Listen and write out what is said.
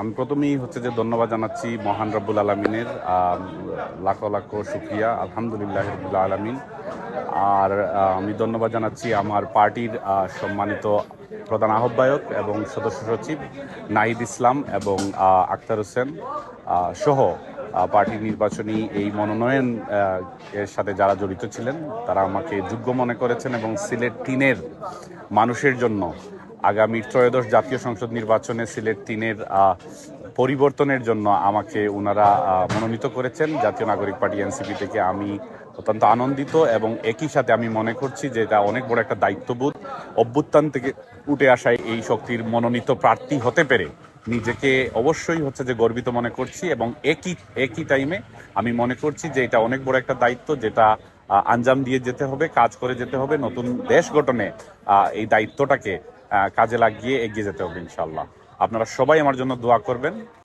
আমি প্রথমেই হচ্ছে যে ধন্যবাদ জানাচ্ছি মহান রব্বুল আলমিনের লাখো লাখো শুক্রিয়া, আলহামদুলিল্লাহ রব্বুল আলমিন। আর আমি ধন্যবাদ জানাচ্ছি আমার পার্টির সম্মানিত প্রধান আহ্বায়ক এবং সদস্য সচিব নাহিদ ইসলাম এবং আক্তার হোসেন সহ পার্টির নির্বাচনী এই মনোনয়ন এর সাথে যারা জড়িত ছিলেন, তারা আমাকে যোগ্য মনে করেছেন এবং সিলেট তিনের মানুষের জন্য আগামী ত্রয়োদশ জাতীয় সংসদ নির্বাচনে সিলেট তিনের পরিবর্তনের জন্য আমাকে ওনারা মনোনীত করেছেন। জাতীয় নাগরিক পার্টি এনসিপি থেকে আমি অত্যন্ত আনন্দিত এবং একই সাথে আমি মনে করছি যে এটা অনেক বড় একটা দায়িত্ববোধ। অভ্যুত্থান থেকে উঠে আসায় এই শক্তির মনোনীত প্রার্থী হতে পেরে নিজেকে অবশ্যই হচ্ছে যে গর্বিত মনে করছি এবং একই একই টাইমে আমি মনে করছি যে এটা অনেক বড় একটা দায়িত্ব যেটা আঞ্জাম দিয়ে যেতে হবে, কাজ করে যেতে হবে। নতুন দেশ গঠনে এই দায়িত্বটাকে কাজে লাগিয়ে এগিয়ে যেতে হবে ইনশাল্লাহ আপনারা সবাই আমার জন্য দোয়া করবেন।